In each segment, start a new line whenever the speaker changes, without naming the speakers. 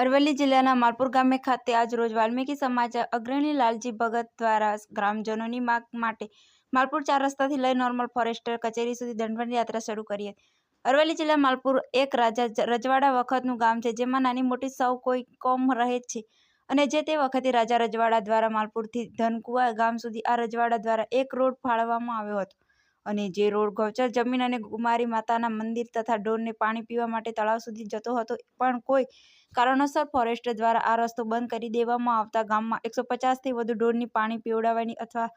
અરવલ્લી જિલ્લાના માલપુર ગામે ખાતે આજ રોજ વાલ્મીકી સમાજ અગ્રણી લાલજી ભગત દ્વારા ગ્રામજનોની માંગ માટે માલપુર ચાર રસ્તાથી લઈ નોર્મલ ફોરેસ્ટર કચેરી સુધી દંડવત યાત્રા શરૂ કરી હતી. અરવલ્લી જિલ્લા માલપુર એક રાજા રજવાડા વખતનું ગામ છે, જેમાં નાની મોટી સૌ કોઈ કોમ રહે છે. અને જે તે વખતે રાજા રજવાડા દ્વારા માલપુરથી ધનકુવા ગામ સુધી આ રજવાડા દ્વારા એક રોડ ફાળવવામાં આવ્યો હતો. અને જે રોડ ગૌચર જમીન અને કુમારી માતાના મંદિર તથા ઢોરને પાણી પીવા માટે તળાવ સુધી જતો હતો, પણ કોઈ કારણોસર ફોરેસ્ટ દ્વારા આ રસ્તો બંધ કરી દેવામાં આવતા ગામમાં એકસો પચાસથી વધુ ઢોરની પાણી પીવડાવવાની અથવા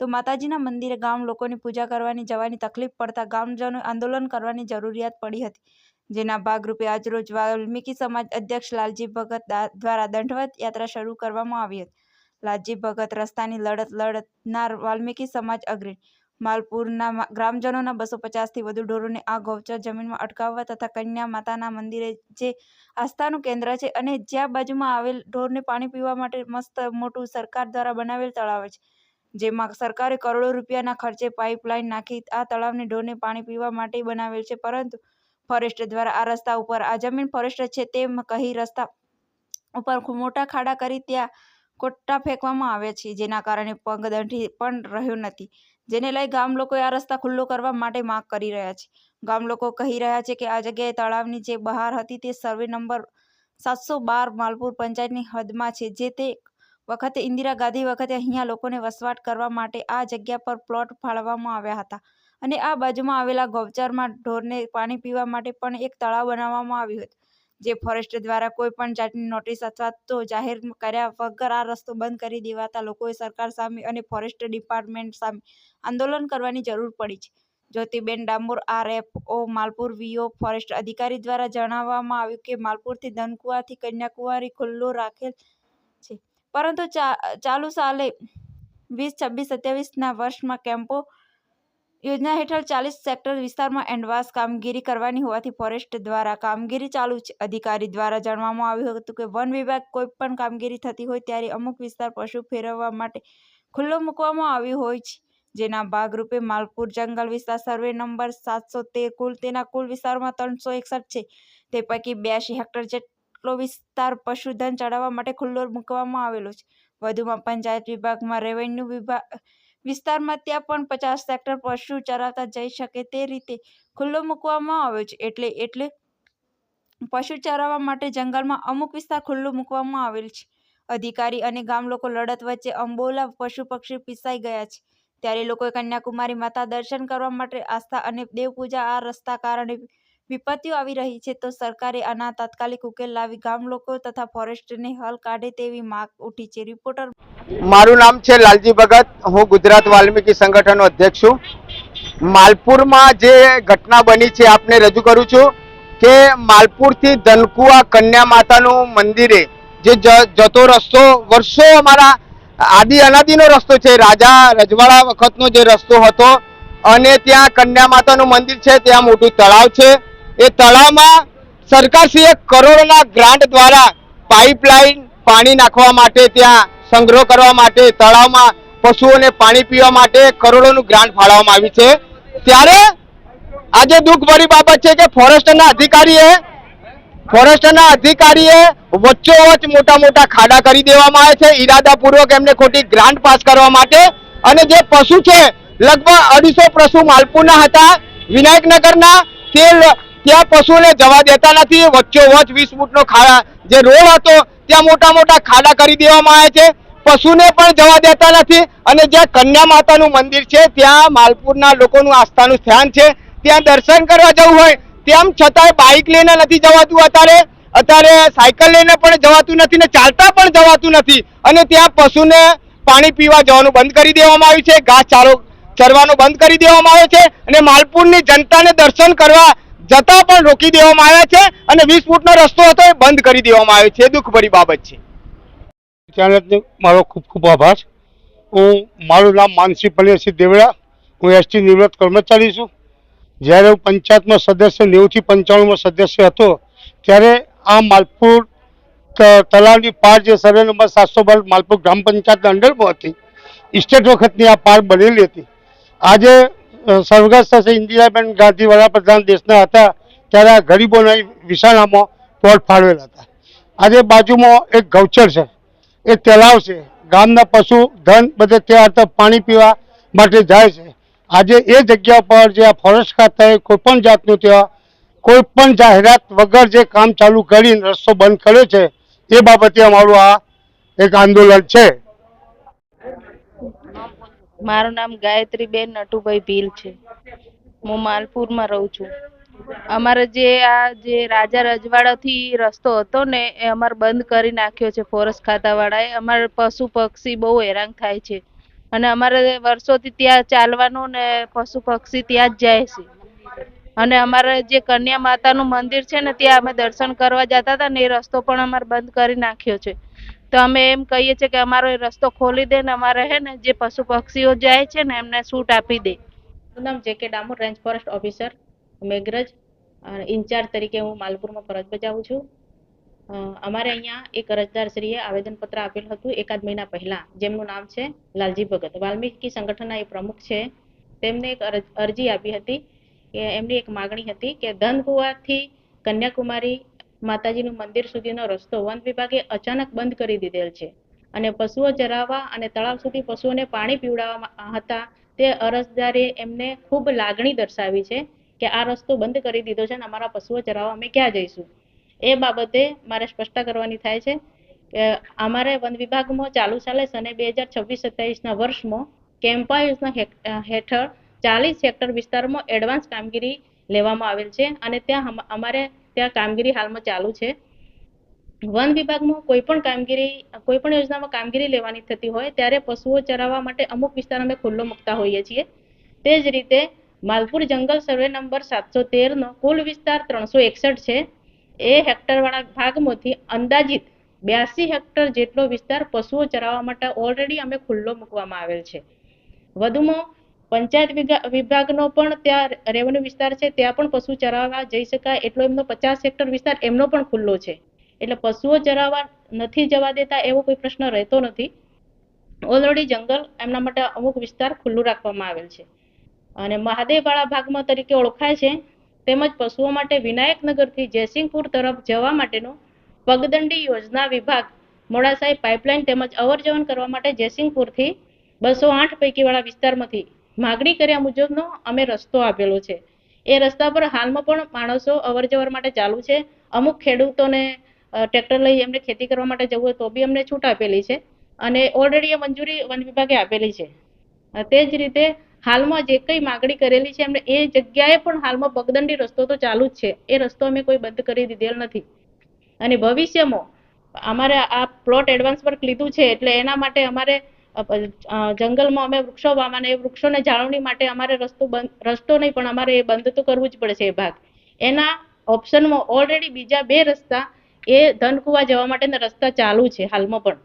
તો માતાજીના મંદિરે ગામ લોકોની પૂજા કરવાની જવાની તકલીફ પડતા ગામજનો આંદોલન કરવાની જરૂરિયાત પડી હતી. જેના ભાગરૂપે આજરોજ વાલ્મીકી સમાજ અધ્યક્ષ લાલજી ભગત દ્વારા દંડવત યાત્રા શરૂ કરવામાં આવી હતી. લાલજી ભગત રસ્તાની લડત લડનાર વાલ્મીકી સમાજ અગ્રણી માલપુરના ગ્રામજનોના બસો પચાસથી વધુ ઢોરોને આ ગૌચર જમીનમાં અટકાવવા તથા કન્યા માતાના મંદિરે જે આસ્થાનું કેન્દ્ર છે અને જ્યાં બાજુમાં આવેલ ઢોરને પાણી પીવા માટે મસ્ત મોટું સરકાર દ્વારા બનાવેલ તળાવ છે. જેમાં સરકારે કરોડો રૂપિયાના ખર્ચે પાઇપલાઇન નાખી આ તળાવને ઢોરને પાણી પીવા માટે બનાવેલ છે. પરંતુ ફોરેસ્ટ દ્વારા આ રસ્તા ઉપર, આ જમીન ફોરેસ્ટ છે તેમ કહી રસ્તા ઉપર મોટા ખાડા કરી ત્યાં કોટ્ટા ફેંકવામાં આવ્યા છે, જેના કારણે પગદંડી પણ રહ્યો નથી. જેને લઈ ગામ લોકોએ આ રસ્તા ખુલ્લો કરવા માટે માંગ કરી રહ્યા છે. ગામ લોકો કહી રહ્યા છે કે આ જગ્યાએ તળાવની જે બહાર હતી તે સર્વે નંબર સાતસો બાર માલપુર પંચાયતની હદમાં છે, જે તે વખતે ઇન્દિરા ગાંધી વખતે અહીંયા લોકોને વસવાટ કરવા માટે આ જગ્યા પર પ્લોટ ફાળવવામાં આવ્યા હતા. અને આ બાજુમાં આવેલા ગૌચરમાં ઢોરને પાણી પીવા માટે પણ એક તળાવ બનાવવામાં આવ્યું હતું. જે ફોરેસ્ટ દ્વારા કોઈ પણ જાતની નોટિસ અથવા તો જાહેર કર્યા વગર આ રસ્તો બંધ કરી દેવાતા લોકોએ સરકાર સામે અને ફોરેસ્ટ ડિપાર્ટમેન્ટ સામે આંદોલન કરવાની જરૂર પડી છે. Jyotiben Damor, RFO Malpur VO forest અધિકારી દ્વારા જણાવવામાં આવ્યું કે માલપુરથી ધનકુવાથી કન્યાકુમારી ખુલ્લો રાખેલ છે. પરંતુ ચાલુ સાલે વીસ છવ્વીસ સત્યાવીસના વર્ષમાં કેમ્પો યોજના હેઠળ ચાલીસ સેક્ટર વિસ્તારમાં એન્ડવાસ કામગીરી કરવાની હોવાથી ફોરેસ્ટ દ્વારા કામગીરી ચાલુ છે. અધિકારી દ્વારા જાણવામાં આવ્યું હતું કે વન વિભાગ કોઈ પણ કામગીરી થતી હોય ત્યારે અમુક વિસ્તાર પશુ ફેરવવા માટે ખુલ્લો મૂકવામાં આવ્યો હોય છે. જેના ભાગરૂપે માલપુર જંગલ વિસ્તાર સર્વે નંબર સાતસો તેર કુલ તેના કુલ વિસ્તારમાં ત્રણસો એકસઠ છે. તે પૈકી બ્યાસી હેક્ટર જેટલો વિસ્તાર પશુધન ચડાવવા માટે ખુલ્લો મૂકવામાં આવેલો છે. વધુમાં પંચાયત વિભાગમાં રેવન્યુ વિભાગ વિસ્તારમાં ત્યાં પણ પચાસ સેક્ટર પશુ ચરાવતા જઈ શકે તે રીતે ખુલ્લો મૂકવામાં આવ્યો છે. એટલે એટલે પશુ ચરાવવા માટે જંગલમાં અમુક વિસ્તાર ખુલ્લો મૂકવામાં આવેલ છે. અધિકારી અને ગામ લોકો લડત વચ્ચે અંબોલા પશુ પક્ષી પીસાઈ ગયા છે. ત્યારે લોકોએ કન્યાકુમારી માતા દર્શન કરવા માટે આસ્થા અને દેવપૂજા આ રસ્તા કારણે વિપત્તિઓ આવી રહી છે. તો સરકારે આના તાત્કાલિક ઉકેલ લાવી ગામ લોકો તથા ફોરેસ્ટને હલ કાઢે તેવી માંગ ઉઠી છે. રિપોર્ટર
મારું નામ છે લાલજી ભગત. હું ગુજરાત વાલ્મીકી સંગઠનનો અધ્યક્ષ છું. માલપુરમાં જે ઘટના બની છે, આપને રજૂ કરું છું કે માલપુરથી ધનકુવા કન્યા માતાનું મંદિરે જે જતો રસ્તો, વર્ષો અમારા આદિ અનાદિનો રસ્તો છે, રાજા રજવાડા વખતનો જે રસ્તો હતો અને ત્યાં કન્યા માતાનું મંદિર છે, ત્યાં મોટું તળાવ છે. એ તળાવમાં સરકારશ્રીએ કરોડોના ગ્રાન્ટ દ્વારા પાઇપલાઇન પાણી નાખવા માટે ત્યાં સંગ્રહ કરવા માટે, તળાવમાં પશુઓને પાણી પીવા માટે કરોડોનું ગ્રાન્ટ ફાળવવામાં આવી છે. ત્યારે આજે દુઃખભરી બાબત છે કે ફોરેસ્ટના અધિકારીએ ફોરેસ્ટના અધિકારીએ વચ્ચોવચ્ચ મોટા મોટા ખાડા કરી દેવામાં આવે છે. ઈરાદાપૂર્વક એમને ખોટી ગ્રાન્ટ પાસ કરવા માટે. અને જે પશુ છે, લગભગ અઢીસો પશુ માલપુરના હતા. વિનાયકનગરના તે ત્યાં પશુને જવા દેતા નથી. વચ્ચોવચ્ચ વીસ ફૂટનો ખાડા, જે રોડ હતો ત્યાં મોટા મોટા ખાડા કરી દેવામાં આવે છે. પશુને પણ જવા દેતા નથી. અને જ્યાં કન્યા માતાનું મંદિર છે, ત્યાં માલપુરના લોકોનું આસ્થાનું સ્થાન છે. ત્યાં દર્શન કરવા જવું હોય, તેમ છતાંય બાઇક લઈને નથી જવાતું અત્યારે. અત્યારે સાયકલ લઈને પણ જવાતું નથી ને ચાલતા પણ જવાતું નથી. અને ત્યાં પશુને પાણી પીવા જવાનું બંધ કરી દેવામાં આવ્યું છે. ઘાસ ચારો ચરવાનું બંધ કરી દેવામાં આવ્યો છે. અને માલપુરની જનતાને દર્શન કરવા જતા પણ રોકી દેવામાં આવ્યા છે અને વીસ ફૂટનો રસ્તો હતો એ બંધ કરી દેવામાં આવ્યો છે. દુઃખભરી બાબત છે.
ચાણકને મારો ખૂબ ખૂબ આભાર. હું, મારું નામ માનસી પલિયાસિંહ દેવડા. હું એસટી નિવૃત્ત કર્મચારી છું. જ્યારે હું પંચાયતમાં સદસ્ય, નેવુંથી પંચાણુંમાં સદસ્ય હતો, ત્યારે આ માલપુર તલાવની પાર જે સર્વે નંબર સાતસો બાર માલપુર ગ્રામ પંચાયતના અંડરમાં હતી. ઇસ્ટેટ વખતની આ પાર બનેલી હતી. આજે સ્વર્ગસ્થ છે ઇન્દિરાબેન ગાંધી વડાપ્રધાન દેશના હતા, ત્યારે આ ગરીબોના વિશાળામાં પોટ ફાળવેલા હતા. આજે બાજુમાં એક ગૌચર છે, એ તલાવ છે. ગામના પશુ, ધન બધે ત્યાં હતા પાણી પીવા માટે જાય છે. આજે એ જગ્યા પર જે આ ફોરેસ્ટ ખાતાએ કોઈ પણ જાતનું ત્યાં કોઈ પણ જાહેરાત વગર જે કામ ચાલુ કરીને રસ્તો બંધ કર્યો છે, એ બાબતે અમારું આ એક આંદોલન છે.
મારું નામ ગાયત્રીબેન નટુભાઈ ભીલ છે. હું માલપુરમાં રહું છું. અમારે જે આ જે રાજા રજવાડાથી રસ્તો હતો ને, એ અમારે બંધ કરી નાખ્યો છે ફોરેસ્ટ ખાતાવાળાએ. અમારે પશુ પક્ષી બહુ હેરાન થાય છે. અને અમારે વર્ષોથી ત્યાં ચાલવાનું ને પશુ પક્ષી ત્યાં જ જાય છે. અને અમારે જે કન્યા માતાનું મંદિર છે ને, ત્યાં અમે દર્શન કરવા જતા હતા ને, એ રસ્તો પણ અમારે બંધ કરી નાખ્યો છે. તો અમે એમ કહીએ છીએ કે અમારો એ રસ્તો ખોલી દે ને અમારે હે ને જે પશુ પક્ષીઓ જાય છે ને એમને છૂટ આપી દે.
નામ જે કે Damor range forest officer Meghraj incharge તરીકે હું માલપુરમાં ફરજ બજાવું છું. અમારે અહીંયા એક અરજદારશ્રીએ આવેદનપત્ર આપેલ હતું એકાદ મહિના પહેલાં. જેમનું નામ છે લાલજી ભગત. વાલ્મીકી સંગઠનના એ પ્રમુખ છે. તેમને એક અરજ, અરજી આપી હતી કે એમની એક માગણી હતી કે ધનકુવાથી કન્યાકુમારી માતાજીનું મંદિર સુધીનો રસ્તો વન વિભાગે અચાનક બંધ કરી દીધેલ છે. અને પશુઓ ચરાવવા અને તળાવ સુધી પશુઓને પાણી પીવડાવવા હતા તે અરજદારે એમને ખૂબ લાગણી દર્શાવી છે કે આ રસ્તો બંધ કરી દીધો છે અને અમારા પશુઓ ચરાવવા અમે ક્યાં જઈશું? એ બાબતે મારે સ્પષ્ટતા કરવાની થાય છે કે અમારે વન વિભાગમાં ચાલુ ચાલે અને બે હજાર છવ્વીસ સત્યાવીસના વર્ષમાં કેમ્પા યોજના હેઠળ ચાલીસ હેક્ટર વિસ્તારમાં એડવાન્સ કામગીરી લેવામાં આવેલ છે અને ત્યાં અમારે ત્યાં કામગીરી હાલમાં ચાલુ છે. વન વિભાગમાં કોઈ પણ કામગીરી, કોઈ પણ યોજનામાં કામગીરી લેવાની થતી હોય, ત્યારે પશુઓ ચરાવવા માટે અમુક વિસ્તાર અમે ખુલ્લો મૂકતા હોઈએ છીએ. તે જ રીતે માલપુર જંગલ સર્વે નંબર સાતસો તેરનો કુલ વિસ્તાર ત્રણસો એકસઠ છે. એ હેક્ટરવાળા ભાગમાંથી અંદાજિત બ્યાસી હેક્ટર જેટલો વિસ્તાર પશુઓ ચરાવવા માટે ઓલરેડી અમે ખુલ્લો મૂકવામાં આવેલ છે. વધુમાં પંચાયત વિભાગનો પણ ત્યાં રેવન્યુ વિસ્તાર છે, ત્યાં પણ પશુ ચરાવવા જઈ શકાય એટલો એમનો પચાસ હેક્ટર વિસ્તાર એમનો પણ ખુલ્લો છે. એટલે પશુઓ ચરાવવા નથી જવા દેતા એવો કોઈ પ્રશ્ન રહેતો નથી. ઓલરેડી જંગલ એમના માટે અમુક વિસ્તાર ખુલ્લું રાખવામાં આવેલ છે. અને મહાદેવવાળા ભાગમાં તરીકે ઓળખાય છે, તેમજ પશુઓ માટે વિનાયકનગરથી જયસિંહપુર તરફ જવા માટેનો પગદંડી યોજના વિભાગ, મોડાસાઈ પાઇપલાઇન તેમજ અવર જવર કરવા માટે જયસિંહપુરથી બસો આઠ પૈકીવાળા વિસ્તારમાંથી માગણી કર્યા મુજબનો અમે રસ્તો આપેલો છે. એ રસ્તા પર હાલમાં પણ માણસો અવર જવર માટે ચાલુ છે. અમુક ખેડૂતોને ટ્રેક્ટર લઈ એમને ખેતી કરવા માટે જવું હોય તો બી અમને છૂટ આપેલી છે અને ઓલરેડી એ મંજૂરી વન વિભાગે આપેલી છે. તે જ રીતે હાલમાં જે કંઈ માગણી કરેલી છે એમને એ જગ્યાએ પણ હાલમાં પગદંડી રસ્તો તો ચાલુ જ છે. એ રસ્તો અમે કોઈ બંધ કરી દીધેલ નથી. અને ભવિષ્યમાં અમારે આ પ્લોટ એડવાન્સ વર્ક લીધું છે એટલે એના માટે અમારે જંગલમાં અમે વૃક્ષો વાવવાના, એ વૃક્ષોને જાળવણી માટે અમારે રસ્તો બંધ, રસ્તો નહીં, પણ અમારે એ બંધ તો કરવું જ પડશે એ ભાગ. એના ઓપ્શનમાં ઓલરેડી બીજા બે રસ્તા એ ધનકુવા જવા માટેના રસ્તા ચાલુ છે હાલમાં પણ.